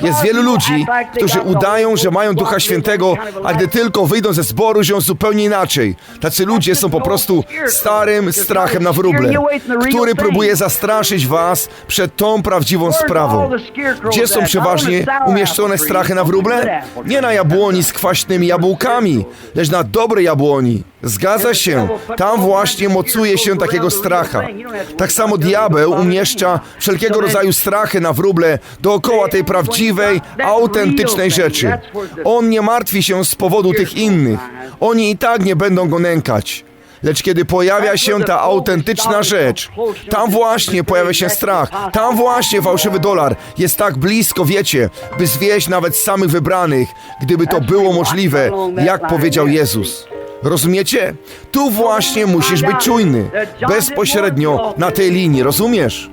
Jest wielu ludzi, którzy udają, że mają Ducha Świętego, a gdy tylko wyjdą ze zboru, żyją zupełnie inaczej. Tacy ludzie są po prostu starym strachem na wróble, który próbuje zastraszyć was przed tą prawdziwą sprawą. Gdzie są przeważnie umieszczone strachy na wróble? Nie na jabłoni z kwaśnymi jabłkami, lecz na dobrej jabłoni. Zgadza się, tam właśnie mocuje się takiego stracha. Tak samo diabeł umieszcza wszelkiego rodzaju strachy na wróble dookoła tej prawdziwej, autentycznej rzeczy. On nie martwi się z powodu tych innych. Oni i tak nie będą go nękać. Lecz kiedy pojawia się ta autentyczna rzecz, tam właśnie pojawia się strach, tam właśnie fałszywy dolar jest tak blisko, wiecie, by zwieść nawet samych wybranych, gdyby to było możliwe, jak powiedział Jezus. Rozumiecie? Tu właśnie musisz być czujny, bezpośrednio na tej linii, rozumiesz?